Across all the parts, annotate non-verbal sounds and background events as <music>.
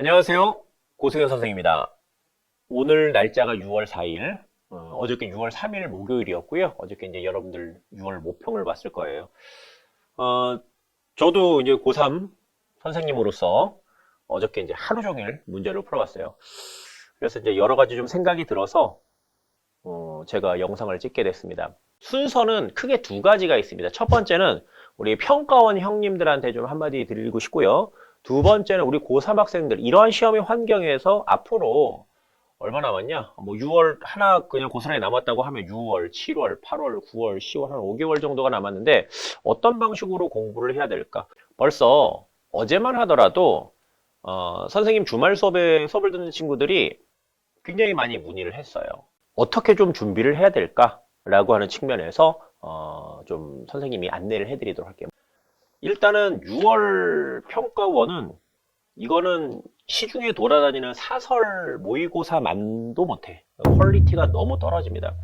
안녕하세요. 고승현 선생입니다. 오늘 날짜가 6월 4일, 어, 저께 6월 3일 목요일이었고요. 어저께 이제 여러분들 6월 모평을 봤을 거예요. 어, 저도 이제 고3 선생님으로서 어저께 이제 하루 종일 문제를 풀어봤어요. 그래서 이제 여러 가지 좀 생각이 들어서 어, 제가 영상을 찍게 됐습니다. 순서는 크게 두 가지가 있습니다. 첫 번째는 우리 평가원 형님들한테 좀 한마디 드리고 싶고요. 두 번째는 우리 고3 학생들 이러한 시험의 환경에서 앞으로 얼마 남았냐? 뭐 6월 하나 그냥 고스란히 남았다고 하면 6월, 7월, 8월, 9월, 10월 한 5개월 정도가 남았는데 어떤 방식으로 공부를 해야 될까? 벌써 어제만 하더라도 어, 선생님 주말 수업에 수업을 듣는 친구들이 굉장히 많이 문의를 했어요. 어떻게 좀 준비를 해야 될까 라고 하는 측면에서 어, 좀 선생님이 안내를 해드리도록 할게요. 일단은 6월 평가원은 이거는 시중에 돌아다니는 사설 모의고사만도 못해. 퀄리티가 너무 떨어집니다.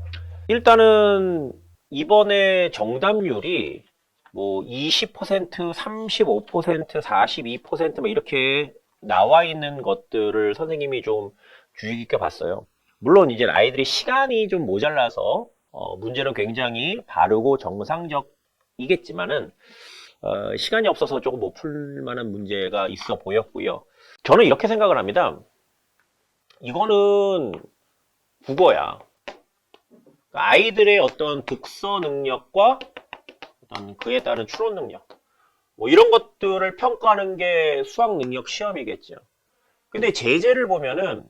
일단은 이번에 정답률이 뭐 20%, 35%, 42%뭐 이렇게 나와 있는 것들을 선생님이 좀 주의 깊게 봤어요. 물론 이제 아이들이 시간이 좀 모자라서 어, 문제는 굉장히 바르고 정상적이겠지만은 어, 시간이 없어서 조금 못 풀 만한 문제가 있어 보였고요. 저는 이렇게 생각을 합니다. 이거는 국어야. 아이들의 어떤 독서 능력과 어떤 그에 따른 추론 능력, 뭐 이런 것들을 평가하는 게 수학 능력 시험이겠죠. 근데 제재를 보면은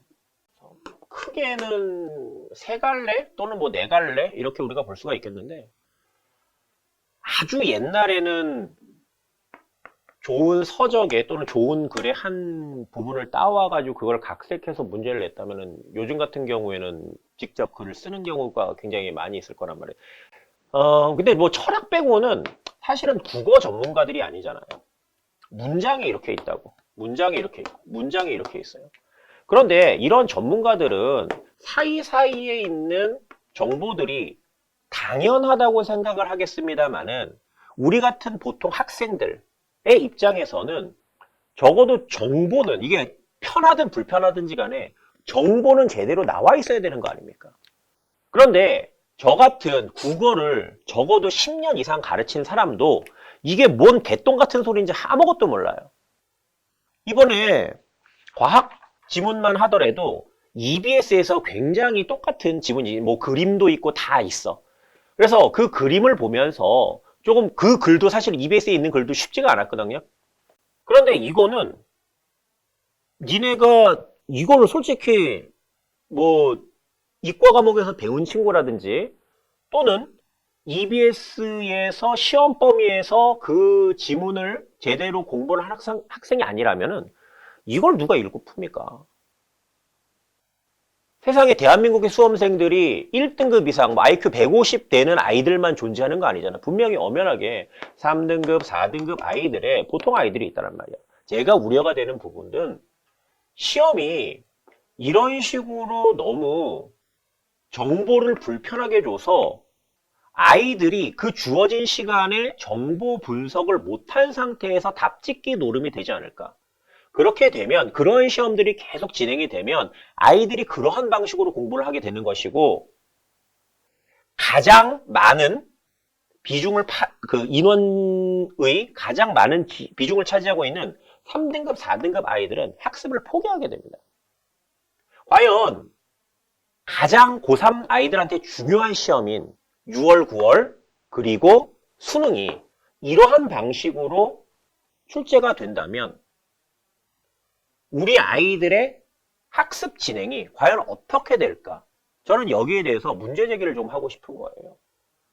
크게는 세 갈래 또는 뭐 네 갈래 이렇게 우리가 볼 수가 있겠는데 아주 옛날에는 좋은 서적에 또는 좋은 글의 한 부분을 따와가지고 그걸 각색해서 문제를 냈다면은 요즘 같은 경우에는 직접 글을 쓰는 경우가 굉장히 많이 있을 거란 말이에요. 어, 근데 뭐 철학 빼고는 사실은 국어 전문가들이 아니잖아요. 문장에 이렇게 있다고. 문장에 이렇게 있고, 문장에 이렇게 있어요. 그런데 이런 전문가들은 사이사이에 있는 정보들이 당연하다고 생각을 하겠습니다만은 우리 같은 보통 학생들의 입장에서는 적어도 정보는 이게 편하든 불편하든지 간에 정보는 제대로 나와 있어야 되는 거 아닙니까? 그런데 저 같은 국어를 적어도 10년 이상 가르친 사람도 이게 뭔 개똥 같은 소리인지 아무것도 몰라요. 이번에 과학 지문만 하더라도 EBS에서 굉장히 똑같은 지문이 뭐 그림도 있고 다 있어. 그래서 그 그림을 보면서 조금 그 글도 사실 EBS에 있는 글도 쉽지가 않았거든요. 그런데 이거는 니네가 이거를 솔직히 뭐 이과 과목에서 배운 친구라든지 또는 EBS에서 시험 범위에서 그 지문을 제대로 공부를 한 학생, 학생이 아니라면은 이걸 누가 읽고 풉니까? 세상에 대한민국의 수험생들이 1등급 이상, 뭐 IQ 150 되는 아이들만 존재하는 거 아니잖아. 분명히 엄연하게 3등급, 4등급 아이들의 보통 아이들이 있다란 말이야. 제가 우려가 되는 부분은 시험이 이런 식으로 너무 정보를 불편하게 줘서 아이들이 그 주어진 시간에 정보 분석을 못한 상태에서 답짓기 노름이 되지 않을까. 그렇게 되면 그런 시험들이 계속 진행이 되면 아이들이 그러한 방식으로 공부를 하게 되는 것이고 가장 많은 비중을 파, 그 인원의 가장 많은 기- 비중을 차지하고 있는 3등급, 4등급 아이들은 학습을 포기하게 됩니다. 과연 가장 고3 아이들한테 중요한 시험인 6월, 9월 그리고 수능이 이러한 방식으로 출제가 된다면 우리 아이들의 학습 진행이 과연 어떻게 될까? 저는 여기에 대해서 문제 제기를 좀 하고 싶은 거예요.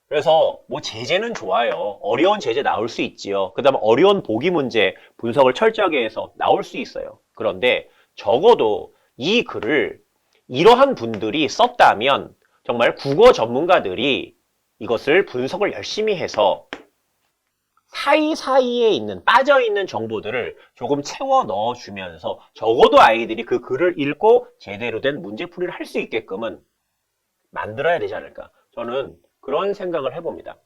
그래서 뭐 제재는 좋아요. 어려운 제재 나올 수 있지요. 그 다음에 어려운 보기 문제 분석을 철저하게 해서 나올 수 있어요. 그런데 적어도 이 글을 이러한 분들이 썼다면 정말 국어 전문가들이 이것을 분석을 열심히 해서 사이사이에 있는 빠져있는 정보들을 조금 채워 넣어주면서 적어도 아이들이 그 글을 읽고 제대로 된 문제풀이를 할 수 있게끔은 만들어야 되지 않을까. 저는 그런 생각을 해봅니다.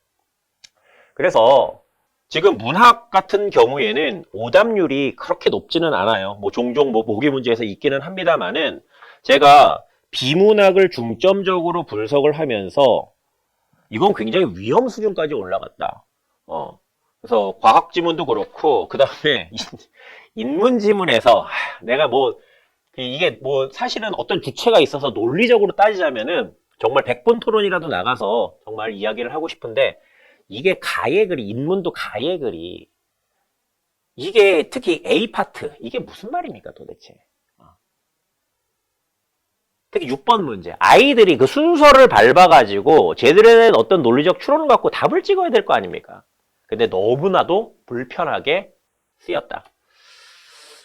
그래서 지금 문학 같은 경우에는 오답률이 그렇게 높지는 않아요. 뭐 종종 뭐 모의 문제에서 있기는 합니다만은 제가 비문학을 중점적으로 분석을 하면서 이건 굉장히 위험 수준까지 올라갔다. 어. 그래서 과학 지문도 그렇고 그 다음에 <laughs> 인문 지문에서 하, 내가 뭐 이게 뭐 사실은 어떤 주체가 있어서 논리적으로 따지자면은 정말 100분 토론이라도 나가서 정말 이야기를 하고 싶은데 이게 가의 글이 인문도 가의 글이 이게 특히 A 파트 이게 무슨 말입니까 도대체? 어. 특히 6번 문제 아이들이 그 순서를 밟아가지고 제대로 된 어떤 논리적 추론을 갖고 답을 찍어야 될 거 아닙니까? 근데 너무나도 불편하게 쓰였다.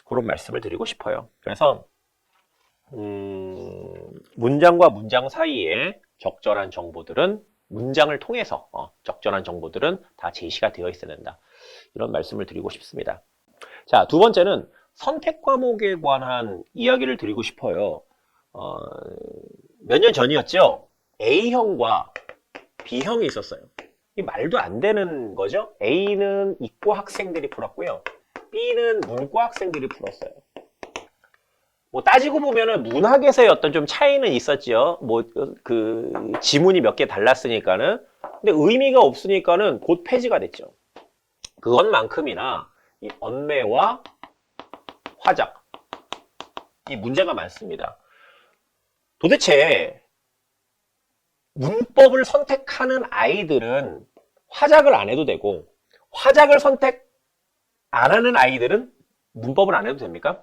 그런 말씀을 드리고 싶어요. 그래서 음, 문장과 문장 사이에 적절한 정보들은 문장을 통해서 어, 적절한 정보들은 다 제시가 되어 있어야 된다. 이런 말씀을 드리고 싶습니다. 자, 두 번째는 선택 과목에 관한 이야기를 드리고 싶어요. 어, 몇 년 전이었죠? A형과 B형이 있었어요. 이 말도 안 되는 거죠? A는 이과 학생들이 풀었고요. B는 문과 학생들이 풀었어요. 뭐 따지고 보면은 문학에서의 어떤 좀 차이는 있었죠. 뭐그 지문이 몇 개 달랐으니까는. 근데 의미가 없으니까는 곧 폐지가 됐죠. 그것만큼이나 이 언매와 화작 이 문제가 많습니다. 도대체 문법을 선택하는 아이들은 화작을 안 해도 되고 화작을 선택 안 하는 아이들은 문법을 안 해도 됩니까?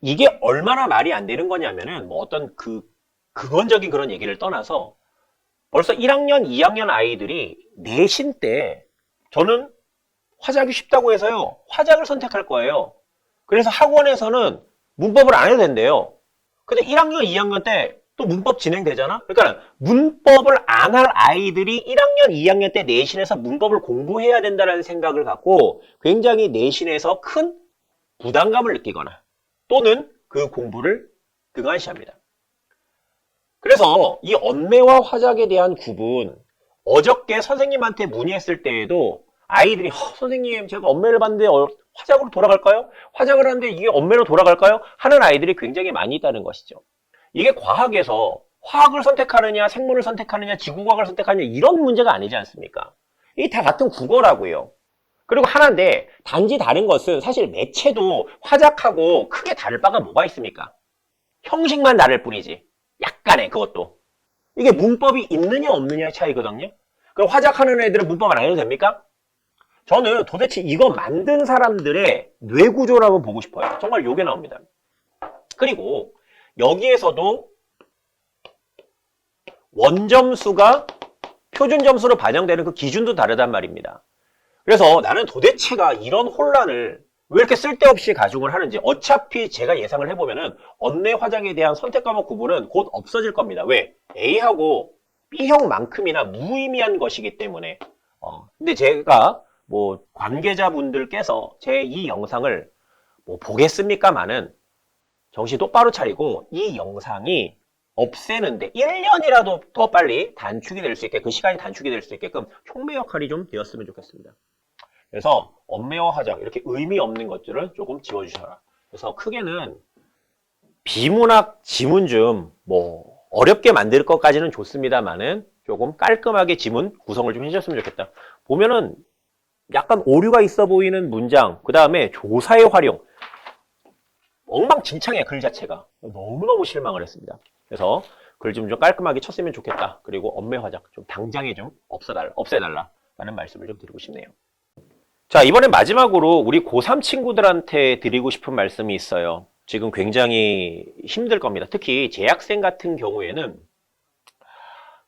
이게 얼마나 말이 안 되는 거냐면은 뭐 어떤 그 근원적인 그런 얘기를 떠나서 벌써 1학년, 2학년 아이들이 내신 때 저는 화작이 쉽다고 해서요. 화작을 선택할 거예요. 그래서 학원에서는 문법을 안 해도 된대요. 근데 1학년, 2학년 때 또 문법 진행되잖아? 그러니까 문법을 안 할 아이들이 1학년, 2학년 때 내신에서 문법을 공부해야 된다는 생각을 갖고 굉장히 내신에서 큰 부담감을 느끼거나 또는 그 공부를 등한시합니다. 그래서 이 언매와 화작에 대한 구분 어저께 선생님한테 문의했을 때에도 아이들이 허, 선생님 제가 언매를 봤는데 어, 화작으로 돌아갈까요? 화작을 하는데 이게 언매로 돌아갈까요? 하는 아이들이 굉장히 많이 있다는 것이죠. 이게 과학에서 화학을 선택하느냐 생물을 선택하느냐 지구과학을 선택하느냐 이런 문제가 아니지 않습니까? 이게 다 같은 국어라고요. 그리고 하나인데 단지 다른 것은 사실 매체도 화작하고 크게 다를 바가 뭐가 있습니까? 형식만 다를 뿐이지. 약간의 그것도. 이게 문법이 있느냐 없느냐의 차이거든요. 그럼 화작하는 애들은 문법을 안 해도 됩니까? 저는 도대체 이거 만든 사람들의 뇌구조라고 보고 싶어요. 정말 요게 나옵니다. 그리고 여기에서도 원점수가 표준 점수로 반영되는 그 기준도 다르단 말입니다. 그래서 나는 도대체가 이런 혼란을 왜 이렇게 쓸데없이 가중을 하는지 어차피 제가 예상을 해보면은 언내 화장에 대한 선택 과목 구분은 곧 없어질 겁니다. 왜? A하고 B형만큼이나 무의미한 것이기 때문에 어, 근데 제가 뭐 관계자분들께서 제 이 영상을 뭐 보겠습니까마는 정신 똑바로 차리고 이 영상이 없애는데 1년이라도 더 빨리 단축이 될 수 있게 그 시간이 단축이 될 수 있게끔 촉매 역할이 좀 되었으면 좋겠습니다. 그래서 언매와 화작 이렇게 의미 없는 것들을 조금 지워주셔라. 그래서 크게는 비문학 지문 좀 뭐 어렵게 만들 것까지는 좋습니다만은 조금 깔끔하게 지문 구성을 좀 해주셨으면 좋겠다. 보면은 약간 오류가 있어 보이는 문장, 그 다음에 조사의 활용, 엉망진창해 글 자체가 너무너무 실망을 했습니다. 그래서 글 좀 좀 깔끔하게 쳤으면 좋겠다. 그리고 언매 화작 좀 당장에 좀 없애달라, 없애달라 라는 말씀을 좀 드리고 싶네요. 자, 이번엔 마지막으로 우리 고3 친구들한테 드리고 싶은 말씀이 있어요. 지금 굉장히 힘들 겁니다. 특히 재학생 같은 경우에는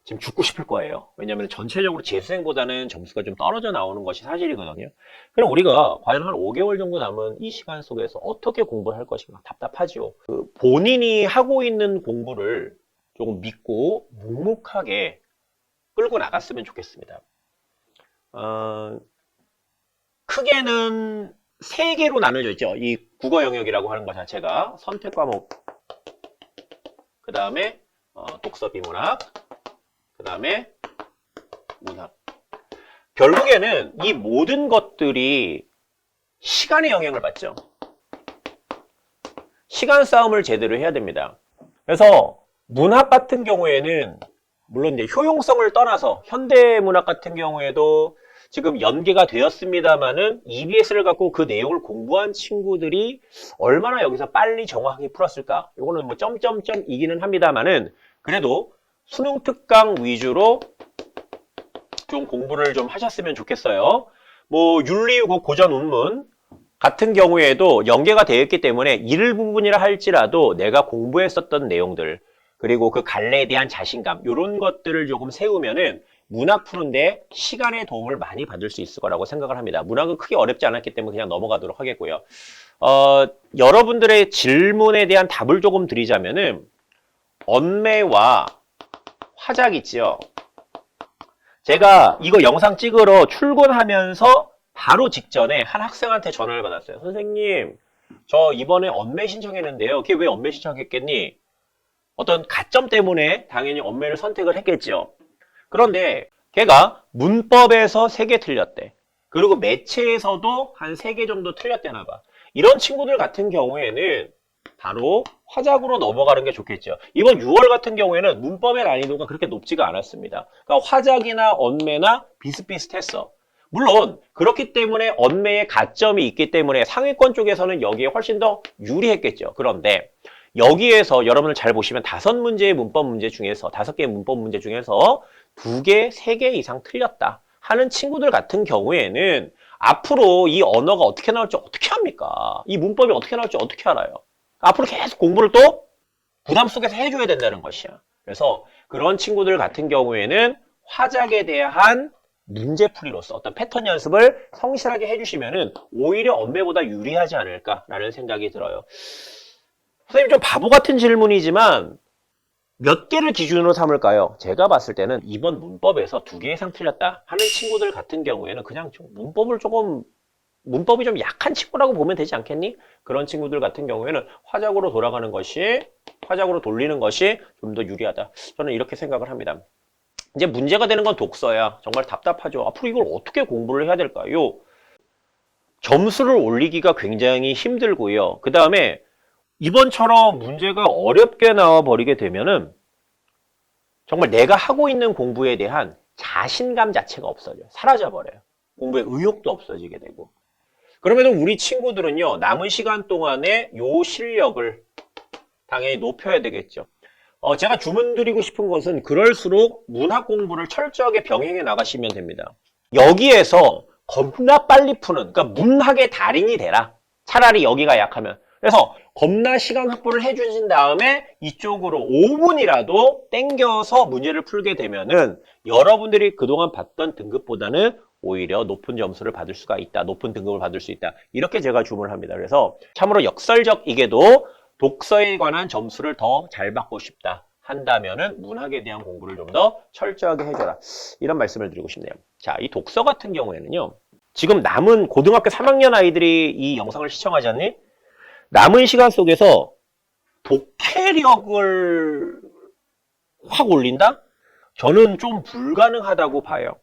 지금 죽고 싶을 거예요. 왜냐하면 전체적으로 재수생보다는 점수가 좀 떨어져 나오는 것이 사실이거든요. 그럼 우리가 과연 한 5개월 정도 남은 이 시간 속에서 어떻게 공부를 할 것인가 답답하지요. 그 본인이 하고 있는 공부를 조금 믿고 묵묵하게 끌고 나갔으면 좋겠습니다. 어, 크게는 세 개로 나눠져 있죠. 이 국어 영역이라고 하는 것 자체가 선택 과목, 그 다음에 어, 독서 비문학, 그 다음에 문학. 결국에는 이 모든 것들이 시간의 영향을 받죠. 시간 싸움을 제대로 해야 됩니다. 그래서 문학 같은 경우에는 물론 이제 효용성을 떠나서 현대 문학 같은 경우에도 지금 연계가 되었습니다만은 EBS를 갖고 그 내용을 공부한 친구들이 얼마나 여기서 빨리 정확하게 풀었을까? 이거는 뭐 점점점 이기는 합니다만은 그래도 수능 특강 위주로 좀 공부를 좀 하셨으면 좋겠어요. 뭐 윤리유고 고전 운문 같은 경우에도 연계가 되어 있기 때문에 일부분이라 할지라도 내가 공부했었던 내용들 그리고 그 갈래에 대한 자신감 이런 것들을 조금 세우면은 문학 푸는데 시간의 도움을 많이 받을 수 있을 거라고 생각을 합니다. 문학은 크게 어렵지 않았기 때문에 그냥 넘어가도록 하겠고요. 어, 여러분들의 질문에 대한 답을 조금 드리자면은 언매와 화작 있지요. 제가 이거 영상 찍으러 출근하면서 바로 직전에 한 학생한테 전화를 받았어요. 선생님, 저 이번에 언매 신청했는데요. 걔왜 언매 신청했겠니? 어떤 가점 때문에 당연히 언매를 선택을 했겠죠. 그런데 걔가 문법에서 3개 틀렸대. 그리고 매체에서도 한 3개 정도 틀렸대나 봐. 이런 친구들 같은 경우에는 바로 화작으로 넘어가는 게 좋겠죠. 이번 6월 같은 경우에는 문법의 난이도가 그렇게 높지가 않았습니다. 그러니까 화작이나 언매나 비슷비슷했어. 물론 그렇기 때문에 언매에 가점이 있기 때문에 상위권 쪽에서는 여기에 훨씬 더 유리했겠죠. 그런데 여기에서 여러분들 잘 보시면 다섯 문제의 문법 문제 중에서 다섯 개의 문법 문제 중에서 두 개, 세 개 이상 틀렸다 하는 친구들 같은 경우에는 앞으로 이 언어가 어떻게 나올지 어떻게 합니까? 이 문법이 어떻게 나올지 어떻게 알아요? 앞으로 계속 공부를 또 부담 속에서 해줘야 된다는 것이야. 그래서 그런 친구들 같은 경우에는 화작에 대한 문제풀이로서 어떤 패턴 연습을 성실하게 해주시면은 오히려 언매보다 유리하지 않을까라는 생각이 들어요. 선생님 좀 바보 같은 질문이지만 몇 개를 기준으로 삼을까요? 제가 봤을 때는 이번 문법에서 두 개 이상 틀렸다 하는 친구들 같은 경우에는 그냥 좀 문법을 조금 문법이 좀 약한 친구라고 보면 되지 않겠니? 그런 친구들 같은 경우에는 화작으로 돌아가는 것이 화작으로 돌리는 것이 좀 더 유리하다. 저는 이렇게 생각을 합니다. 이제 문제가 되는 건 독서야. 정말 답답하죠. 앞으로 이걸 어떻게 공부를 해야 될까요? 점수를 올리기가 굉장히 힘들고요. 그 다음에 이번처럼 문제가 어렵게 나와 버리게 되면은 정말 내가 하고 있는 공부에 대한 자신감 자체가 없어져요. 사라져 버려요. 공부에 의욕도 없어지게 되고. 그러면 우리 친구들은요, 남은 시간 동안에 요 실력을 당연히 높여야 되겠죠. 어, 제가 주문드리고 싶은 것은 그럴수록 문학 공부를 철저하게 병행해 나가시면 됩니다. 여기에서 겁나 빨리 푸는, 그러니까 문학의 달인이 되라. 차라리 여기가 약하면. 그래서 겁나 시간 확보를 해주신 다음에 이쪽으로 5분이라도 땡겨서 문제를 풀게 되면은 여러분들이 그동안 받던 등급보다는 오히려 높은 점수를 받을 수가 있다. 높은 등급을 받을 수 있다. 이렇게 제가 주문을 합니다. 그래서 참으로 역설적이게도 독서에 관한 점수를 더 잘 받고 싶다. 한다면은 문학에 대한 공부를 좀 더 철저하게 해줘라. 이런 말씀을 드리고 싶네요. 자, 이 독서 같은 경우에는요. 지금 남은 고등학교 3학년 아이들이 이 영상을 시청하지 않니? 남은 시간 속에서 독해력을 확 올린다? 저는 좀 불가능하다고 봐요.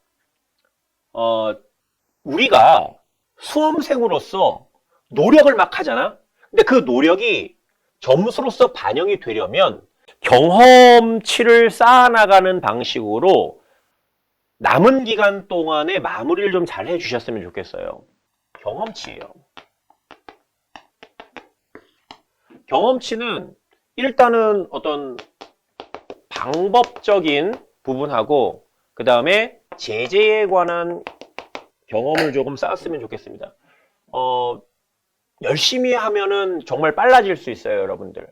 어, 우리가 수험생으로서 노력을 막 하잖아? 근데 그 노력이 점수로서 반영이 되려면 경험치를 쌓아나가는 방식으로 남은 기간 동안에 마무리를 좀 잘 해주셨으면 좋겠어요. 경험치예요. 경험치는 일단은 어떤 방법적인 부분하고 그 다음에 제재에 관한 경험을 조금 쌓았으면 좋겠습니다. 어, 열심히 하면은 정말 빨라질 수 있어요, 여러분들.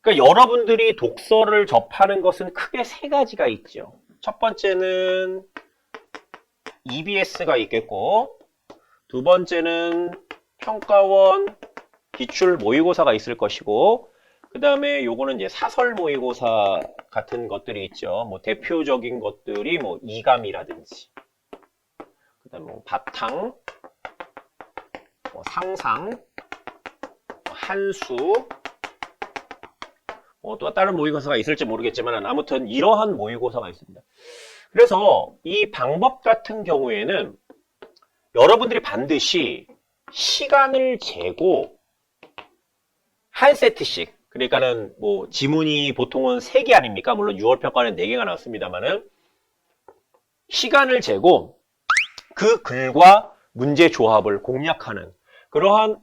그러니까 여러분들이 독서를 접하는 것은 크게 세 가지가 있죠. 첫 번째는 EBS가 있겠고, 두 번째는 평가원 기출 모의고사가 있을 것이고, 그 다음에 요거는 이제 사설 모의고사 같은 것들이 있죠. 뭐 대표적인 것들이 뭐 이감이라든지, 그 다음에 뭐 바탕, 뭐 상상, 한수, 뭐 또 다른 모의고사가 있을지 모르겠지만 아무튼 이러한 모의고사가 있습니다. 그래서 이 방법 같은 경우에는 여러분들이 반드시 시간을 재고 한 세트씩 그러니까는 뭐 지문이 보통은 3개 아닙니까? 물론 6월 평가는 4개가 나왔습니다만은 시간을 재고 그 글과 문제 조합을 공략하는 그러한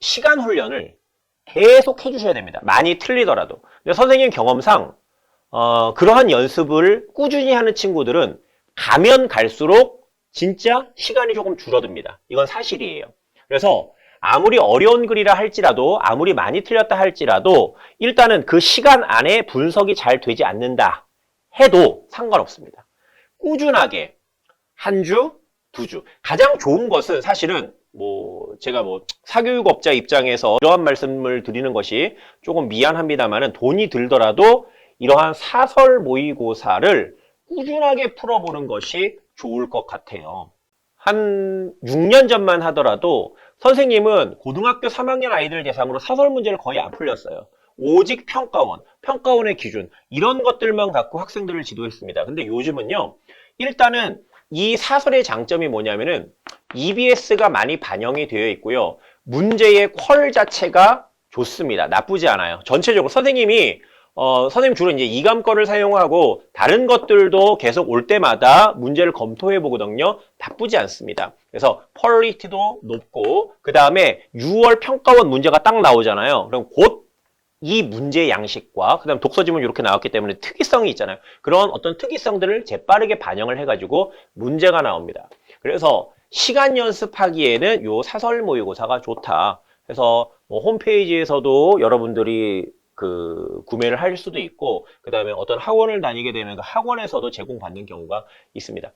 시간 훈련을 계속 해주셔야 됩니다. 많이 틀리더라도. 근데 선생님 경험상 어, 그러한 연습을 꾸준히 하는 친구들은 가면 갈수록 진짜 시간이 조금 줄어듭니다. 이건 사실이에요. 그래서 아무리 어려운 글이라 할지라도 아무리 많이 틀렸다 할지라도 일단은 그 시간 안에 분석이 잘 되지 않는다 해도 상관없습니다. 꾸준하게 한 주, 두 주. 가장 좋은 것은 사실은 뭐 제가 뭐 사교육업자 입장에서 이러한 말씀을 드리는 것이 조금 미안합니다만은 돈이 들더라도 이러한 사설 모의고사를 꾸준하게 풀어보는 것이 좋을 것 같아요. 한 6년 전만 하더라도 선생님은 고등학교 3학년 아이들 대상으로 사설 문제를 거의 안 풀렸어요. 오직 평가원, 평가원의 기준 이런 것들만 갖고 학생들을 지도했습니다. 근데 요즘은요. 일단은 이 사설의 장점이 뭐냐면은 EBS가 많이 반영이 되어 있고요. 문제의 퀄 자체가 좋습니다. 나쁘지 않아요. 전체적으로 선생님이 어, 선생님 주로 이제 이감 거를 사용하고 다른 것들도 계속 올 때마다 문제를 검토해 보거든요. 나쁘지 않습니다. 그래서 퀄리티도 높고 그 다음에 6월 평가원 문제가 딱 나오잖아요. 그럼 곧 이 문제 양식과 그 다음 독서 지문 이렇게 나왔기 때문에 특이성이 있잖아요. 그런 어떤 특이성들을 재빠르게 반영을 해가지고 문제가 나옵니다. 그래서 시간 연습하기에는 요 사설 모의고사가 좋다. 그래서 뭐 홈페이지에서도 여러분들이 그 구매를 할 수도 있고 그 다음에 어떤 학원을 다니게 되면 그 학원에서도 제공받는 경우가 있습니다.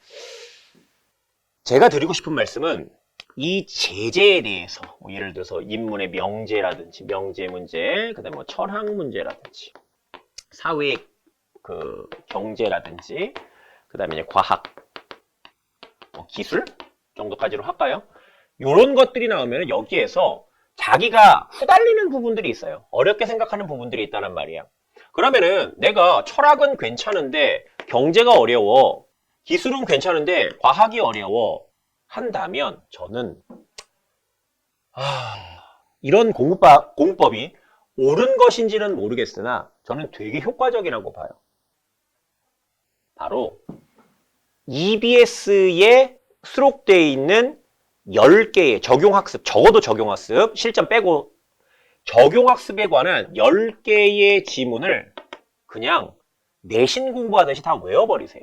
제가 드리고 싶은 말씀은 이 제재에 대해서 뭐 예를 들어서 인문의 명제라든지 명제 문제, 그다음에 뭐 철학 문제라든지 사회 그 경제라든지 그다음에 과학, 뭐 기술 정도까지로 할까요? 이런 것들이 나오면 여기에서 자기가 후달리는 부분들이 있어요. 어렵게 생각하는 부분들이 있다는 말이야. 그러면은 내가 철학은 괜찮은데 경제가 어려워. 기술은 괜찮은데 과학이 어려워. 한다면 저는 아, 이런 공부법, 공부법이 옳은 것인지는 모르겠으나 저는 되게 효과적이라고 봐요. 바로 EBS에 수록되어 있는 10개의 적용학습, 적어도 적용학습, 실전 빼고 적용학습에 관한 10개의 지문을 그냥 내신 공부하듯이 다 외워버리세요.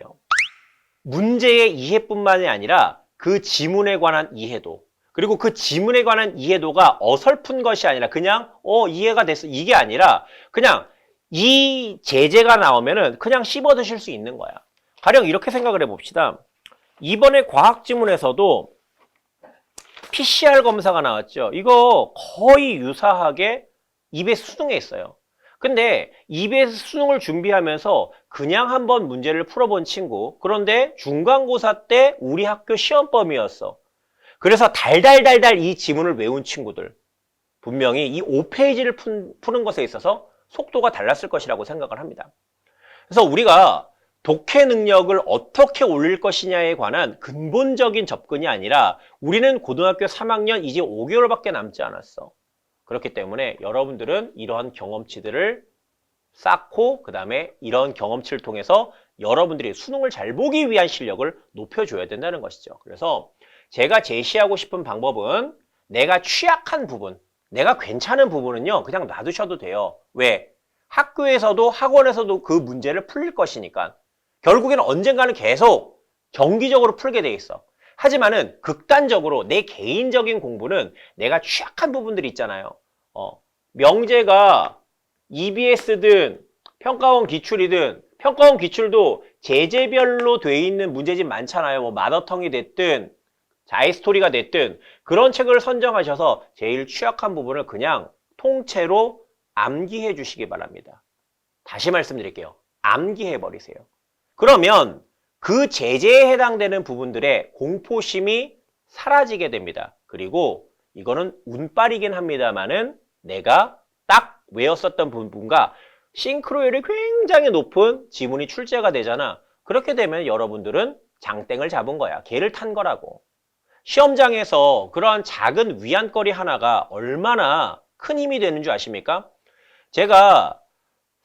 문제의 이해뿐만이 아니라 그 지문에 관한 이해도 그리고 그 지문에 관한 이해도가 어설픈 것이 아니라 그냥 어 이해가 됐어 이게 아니라 그냥 이 제재가 나오면은 그냥 씹어 드실 수 있는 거야. 가령 이렇게 생각을 해봅시다. 이번에 과학 지문에서도 PCR 검사가 나왔죠. 이거 거의 유사하게 EBS 수능에 있어요. 근데 EBS 수능을 준비하면서 그냥 한번 문제를 풀어본 친구 그런데 중간고사 때 우리 학교 시험범위였어. 그래서 달달달달 이 지문을 외운 친구들 분명히 이 5페이지를 푼, 푸는 것에 있어서 속도가 달랐을 것이라고 생각을 합니다. 그래서 우리가 독해 능력을 어떻게 올릴 것이냐에 관한 근본적인 접근이 아니라 우리는 고등학교 3학년 이제 5개월밖에 남지 않았어. 그렇기 때문에 여러분들은 이러한 경험치들을 쌓고 그 다음에 이런 경험치를 통해서 여러분들이 수능을 잘 보기 위한 실력을 높여줘야 된다는 것이죠. 그래서 제가 제시하고 싶은 방법은 내가 취약한 부분, 내가 괜찮은 부분은요, 그냥 놔두셔도 돼요. 왜? 학교에서도 학원에서도 그 문제를 풀릴 것이니까. 결국에는 언젠가는 계속 정기적으로 풀게 돼 있어. 하지만은 극단적으로 내 개인적인 공부는 내가 취약한 부분들이 있잖아요. 어, 명제가 EBS든 평가원 기출이든 평가원 기출도 제재별로 돼 있는 문제집 많잖아요. 뭐 마더텅이 됐든 자이스토리가 됐든 그런 책을 선정하셔서 제일 취약한 부분을 그냥 통째로 암기해 주시기 바랍니다. 다시 말씀드릴게요. 암기해 버리세요. 그러면 그 제재에 해당되는 부분들의 공포심이 사라지게 됩니다. 그리고 이거는 운빨이긴 합니다만은 내가 딱 외웠었던 부분과 싱크로율이 굉장히 높은 지문이 출제가 되잖아. 그렇게 되면 여러분들은 장땡을 잡은 거야. 개를 탄 거라고. 시험장에서 그러한 작은 위안거리 하나가 얼마나 큰 힘이 되는 줄 아십니까? 제가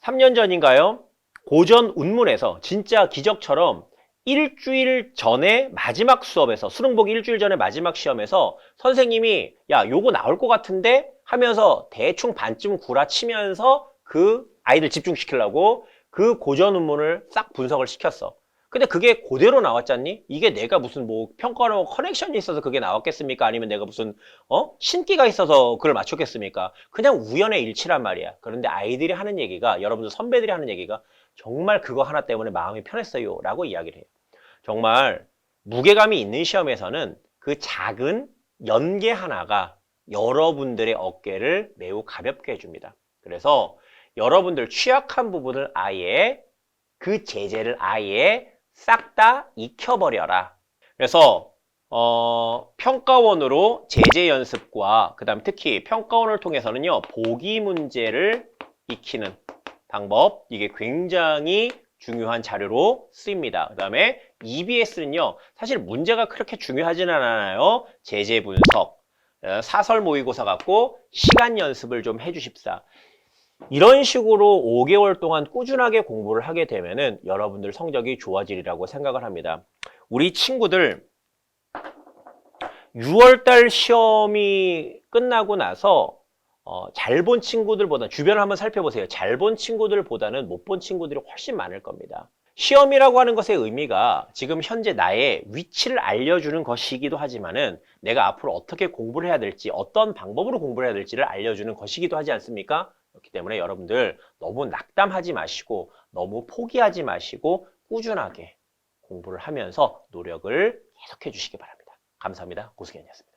3년 전인가요? 고전 운문에서 진짜 기적처럼 일주일 전에 마지막 수업에서 수능 보기 일주일 전에 마지막 시험에서 선생님이 야 요거 나올 것 같은데 하면서 대충 반쯤 구라치면서 그 아이들 집중시키려고 그 고전 운문을 싹 분석을 시켰어. 근데 그게 그대로 나왔잖니? 이게 내가 무슨 뭐 평가로 커넥션이 있어서 그게 나왔겠습니까? 아니면 내가 무슨 어 신기가 있어서 그걸 맞췄겠습니까? 그냥 우연의 일치란 말이야. 그런데 아이들이 하는 얘기가 여러분들 선배들이 하는 얘기가 정말 그거 하나 때문에 마음이 편했어요. 라고 이야기를 해요. 정말 무게감이 있는 시험에서는 그 작은 연계 하나가 여러분들의 어깨를 매우 가볍게 해줍니다. 그래서 여러분들 취약한 부분을 아예 그 제재를 아예 싹 다 익혀버려라. 그래서 어, 평가원으로 제재 연습과 그 다음 특히 평가원을 통해서는요 보기 문제를 익히는 방법 이게 굉장히 중요한 자료로 쓰입니다. 그 다음에 EBS는요 사실 문제가 그렇게 중요하지는 않아요. 제재 분석, 어, 사설 모의고사 갖고 시간 연습을 좀 해주십사. 이런 식으로 5개월 동안 꾸준하게 공부를 하게 되면은 여러분들 성적이 좋아지리라고 생각을 합니다. 우리 친구들 6월달 시험이 끝나고 나서 어, 잘 본 친구들보다 주변을 한번 살펴보세요. 잘 본 친구들보다는 못 본 친구들이 훨씬 많을 겁니다. 시험이라고 하는 것의 의미가 지금 현재 나의 위치를 알려주는 것이기도 하지만은 내가 앞으로 어떻게 공부를 해야 될지 어떤 방법으로 공부를 해야 될지를 알려주는 것이기도 하지 않습니까? 그렇기 때문에 여러분들 너무 낙담하지 마시고 너무 포기하지 마시고 꾸준하게 공부를 하면서 노력을 계속해 주시기 바랍니다. 감사합니다. 고승현이었습니다.